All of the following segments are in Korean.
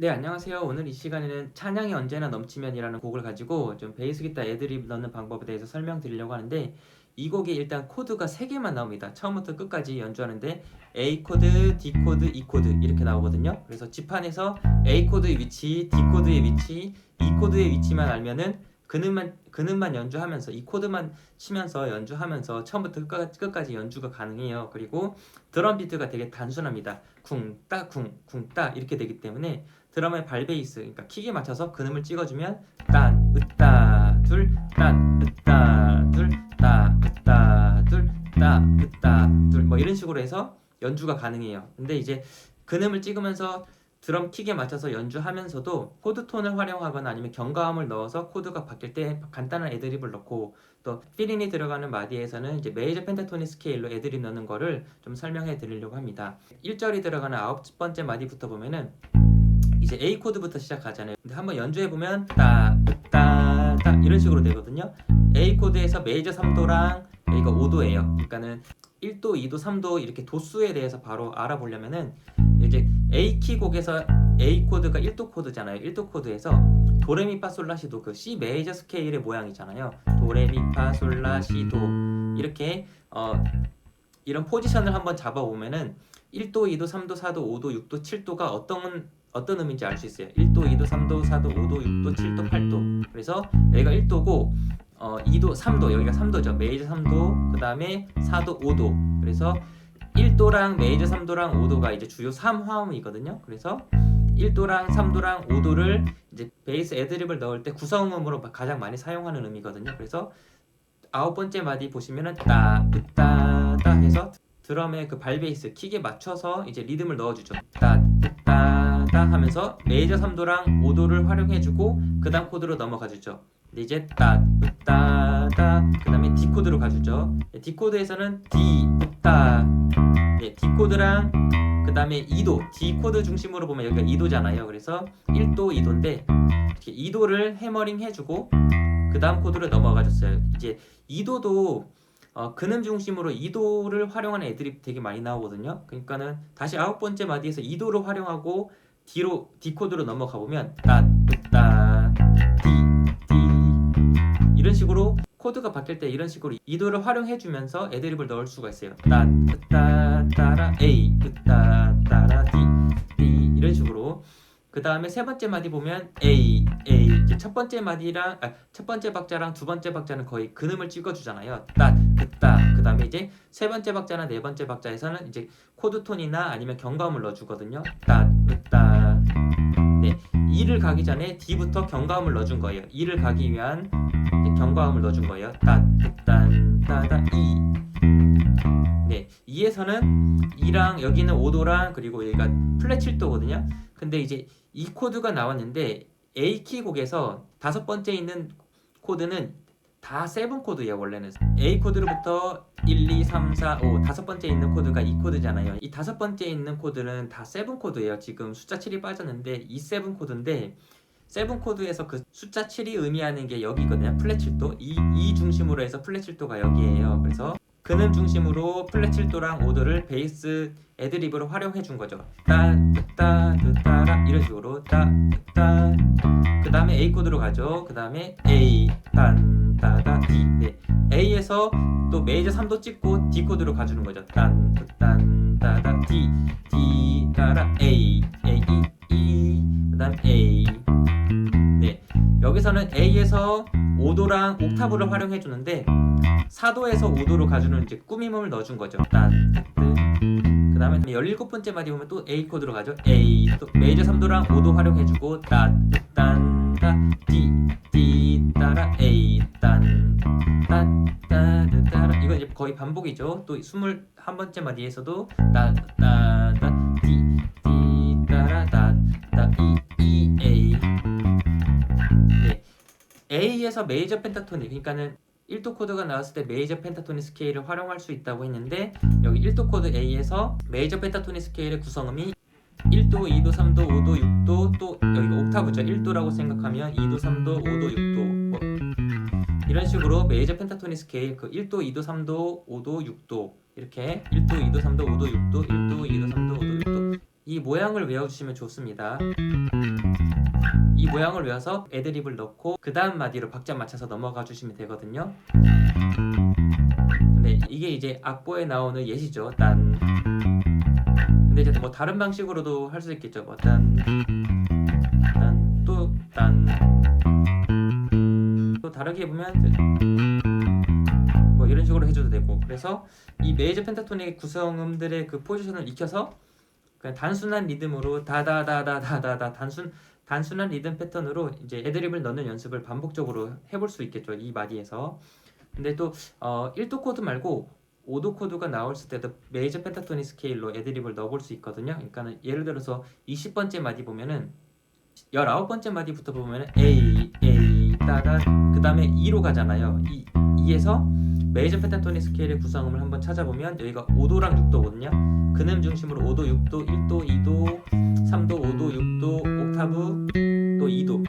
네, 안녕하세요. 오늘 이 시간에는 찬양이 언제나 넘치면이라는 곡을 가지고 좀 베이스 기타 애드립 넣는 방법에 대해서 설명드리려고 하는데 이 곡에 일단 코드가 3개만 나옵니다. 처음부터 끝까지 연주하는데 A 코드, D 코드, E 코드 이렇게 나오거든요. 그래서 지판에서 A 코드의 위치, D 코드의 위치, E 코드의 위치만 알면은 그는만 그는만 연주하면서 이 코드만 치면서 연주하면서 처음부터 끝까지, 끝까지 연주가 가능해요. 그리고 드럼 비트가 되게 단순합니다. 쿵따 쿵쿵따 이렇게 되기 때문에 드럼의 발 베이스 그러니까 킥에 맞춰서 근음을 찍어주면 딴 으따 둘딴 으따 둘따 으따 둘따 으따 둘뭐 이런 식으로 해서 연주가 가능해요. 근데 이제 근음을 찍으면서 드럼 킥에 맞춰서 연주하면서도 코드 톤을 활용하거나 아니면 경과음을 넣어서 코드가 바뀔 때 간단한 애드립을 넣고 또 필인이 들어가는 마디에서는 이제 메이저 펜타토닉 스케일로 애드립 넣는 거를 좀 설명해 드리려고 합니다. 1절이 들어가는 아홉 번째 마디부터 보면은 이제 A 코드부터 시작하잖아요. 근데 한번 연주해 보면 따 따 따 이런 식으로 되거든요. A 코드에서 메이저 3도랑 여기가 5도예요. 그러니까는 1도, 2도, 3도 이렇게 도수에 대해서 바로 알아보려면은 이제 A 키 곡에서 A 코드가 1도 코드잖아요. 1도 코드에서 도레미파솔라시도 그 C 메이저 스케일의 모양이잖아요. 도레미파솔라시도 이렇게 어 이런 포지션을 한번 잡아 보면은 1도, 2도, 3도, 4도, 5도, 6도, 7도가 어떤 어떤 의미인지 알 수 있어요. 1도, 2도, 3도, 4도, 5도, 6도, 7도, 8도. 그래서 여기가 1도고 어 2도, 3도 여기가 3도죠. 메이저 3도, 그 다음에 4도, 5도. 그래서 1도랑 메이저 3도랑 5도가 이제 주요 3화음이거든요. 그래서 1도랑 3도랑 5도를 이제 베이스 애드립을 넣을 때 구성음으로 가장 많이 사용하는 음이거든요. 그래서 아홉 번째 마디 보시면은 따 따 따 해서 드럼의 그 발 베이스 킥에 맞춰서 이제 리듬을 넣어주죠. 따따따 하면서 메이저 3도랑 5도를 활용해주고 그 다음 코드로 넘어가주죠. 이제 따따따 그 다음에 D 코드로 가주죠. D 코드에서는 D 따 네, D 코드랑 그 다음에 2도 D 코드 중심으로 보면 여기가 2도잖아요. 그래서 1도 2도인데 이렇게 2도를 해머링 해주고 그 다음 코드로 넘어가줬어요. 이제 2도도 어, 근음 중심으로 2도를 활용하는 애들이 되게 많이 나오거든요. 그러니까는 다시 아홉 번째 마디에서 2도를 활용하고 D로 D 코드로 넘어가 보면 따따 D D 이런 식으로 코드가 바뀔 때 이런 식으로 2도를 활용해 주면서 애드립을 넣을 수가 있어요. 따따 따라 A 따따라 D D 그 다음에 세 번째 마디 보면 A A 이제 첫 번째 마디랑 아, 첫 번째 박자랑 두 번째 박자는 거의 근음을 찍어주잖아요. 따, 따. 그 다음에 이제 세 번째 박자나 네 번째 박자에서는 이제 코드 톤이나 아니면 경감을 넣어주거든요. 따, 따. 네, E를 가기 전에 D부터 경감을 넣어준 거예요. E를 가기 위한 경감을 넣어준 거예요. 따, 딴, 따다 E. 네, E에서는 E랑 여기는 5도랑 그리고 여기가 플랫 7도거든요. 근데 이제 이 코드가 나왔는데 A 키 곡에서 다섯 번째 있는 코드는 다 세븐 코드예요 원래는. A 코드로부터 1, 2, 3, 4, 5 다섯 번째 있는 코드가 이 코드잖아요. 이 다섯 번째 있는 코드는 다 세븐 코드예요. 지금 숫자 7이 빠졌는데 이 세븐 코드인데 세븐 코드에서 그 숫자 7이 의미하는 게 여기거든요. 플랫 7도. 이, 이 중심으로 해서 플랫 7도가 여기에요. 그래서 근음 중심으로 플랫 7도랑 5도를 베이스 애드립으로 활용해 준 거죠. 따, 따, 따라 이런 식으로 따, 따. 그 다음에 A 코드로 가죠. 그 다음에 A, 딴, 따다, D. 네. A에서 또 메이저 3도 찍고 D 코드로 가주는 거죠. 딴, 딴, 따다, D, D, 따라 A, A, E, E. 그 다음 A. 네. 여기서는 A에서 5도랑 옥타브를 활용해 주는데 4도에서 5도로 가주는 이제 꾸밈음을 넣어준 거죠. 딴, 그 다음에 17번째 마디 보면 또 A 코드로 가죠. A, 또 메이저 3도랑 5도 활용해 주고 따, 딴, 따, D, D, 따라 A, 딴, 따, 따, 따라 이건 이제 거의 반복이죠. 또 21번째 마디에서도 따, 따, 따, D, D, A에서 메이저 펜타토닉 그러니까는 1도 코드가 나왔을 때 메이저 펜타토닉 스케일을 활용할 수 있다고 했는데 여기 1도 코드 A에서 메이저 펜타토닉 스케일의 구성음이 1도, 2도, 3도, 5도, 6도 또 여기가 옥타브죠. 1도라고 생각하면 2도, 3도, 5도, 6도 뭐 이런 식으로 메이저 펜타토닉 스케일 그 1도, 2도, 3도, 5도, 6도 이렇게 1도, 2도, 3도, 5도, 6도 1도, 2도, 3도, 5도, 6도 이 모양을 외워주시면 좋습니다. 이 모양을 외워서 애드립을 넣고 그 다음 마디로 박자 맞춰서 넘어가 주시면 되거든요. 네, 이게 이제 악보에 나오는 예시죠. 딴. 근데 이제 뭐 다른 방식으로도 할 수 있겠죠. 뭐 딴, 다르게 보면 뭐 이런 식으로 해줘도 되고. 그래서 이 메이저 펜타토닉 구성음들의 그 포지션을 익혀서 그냥 단순한 리듬으로 다다다다다다다 단순 단순한 리듬 패턴으로 이제 애드립을 넣는 연습을 반복적으로 해볼 수 있겠죠. 이 마디에서. 근데 또 어, 1도 코드 말고 5도 코드가 나왔을 때도 메이저 펜타토닉 스케일로 애드립을 넣어볼 수 있거든요. 그러니까는 예를 들어서 20번째 마디 보면은 19번째 마디부터 보면은 A A 따다 그 다음에 2로 가잖아요. 이 2에서 메이저 펜타토닉 스케일의 구성음을 한번 찾아보면 여기가 5도랑 6도거든요. 근음 중심으로 5도, 6도, 1도, 2도, 3도, 5도, 6도, 옥타브 또 2도.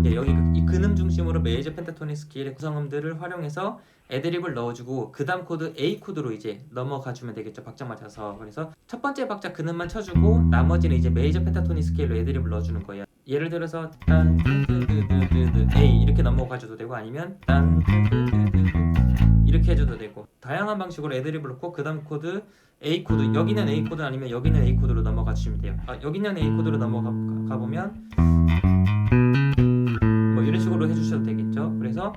이제 여기 그- 이 근음 중심으로 메이저 펜타토닉 스케일의 구성음들을 활용해서 애드립을 넣어주고 그 다음 코드 A 코드로 이제 넘어가 주면 되겠죠 박자 맞춰서 그래서 첫 번째 박자 근음만 쳐주고 나머지는 이제 메이저 펜타토닉 스케일로 애드립을 넣어주는 거예요 예를 들어서 딴 A 이렇게 넘어가 줘도 되고 아니면 딴 이렇게 해줘도 되고 다양한 방식으로 애드립을 넣고 그 다음 코드 A 코드 여기는 A 코드 아니면 여기는 A 코드로 넘어가 주시면 돼요 아, 여기는 A 코드로 넘어가 가- 가 보면 뭐 이런 식으로 해주셔도 되겠죠. 그래서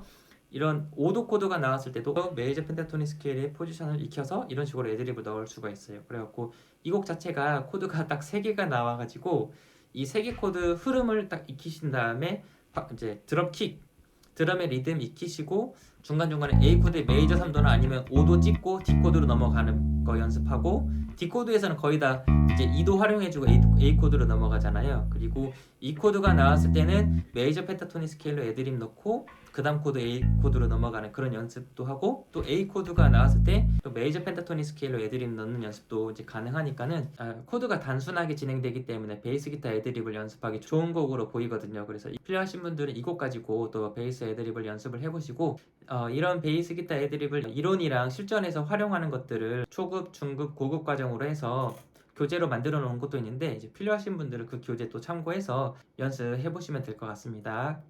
이런 5도 코드가 나왔을 때도 메이저 펜타토닉 스케일의 포지션을 익혀서 이런 식으로 애드립을 넣을 수가 있어요. 그래갖고 이 곡 자체가 코드가 딱 3개가 나와가지고 이 3개 코드 흐름을 딱 익히신 다음에 바- 이제 드럽킥 드럼의 리듬 익히시고 중간중간에 A 코드의 메이저 3도나 아니면 5도 찍고 D 코드로 넘어가는 거 연습하고 D 코드에서는 거의 다 이제 2도 활용해주고 A, A 코드로 넘어가잖아요. 그리고 이 코드가 나왔을 때는 메이저 펜타토닉 스케일로 애드립 넣고 그 다음 코드 A 코드로 넘어가는 그런 연습도 하고 또 A 코드가 나왔을 때 또 메이저 펜타토닉 스케일로 애드립 넣는 연습도 이제 가능하니까는 아, 코드가 단순하게 진행되기 때문에 베이스 기타 애드립을 연습하기 좋은 곡으로 보이거든요. 그래서 이- 필요하신 분들은 이 곡 가지고 또 베이스 애드립을 연습을 해보시고 어, 이런 베이스 기타 애드립을 이론이랑 실전에서 활용하는 것들을 초급, 중급, 고급 과정으로 해서 교재로 만들어 놓은 것도 있는데 필요하신 분들은 그 교재 또 참고해서 연습해 보시면 될 것 같습니다.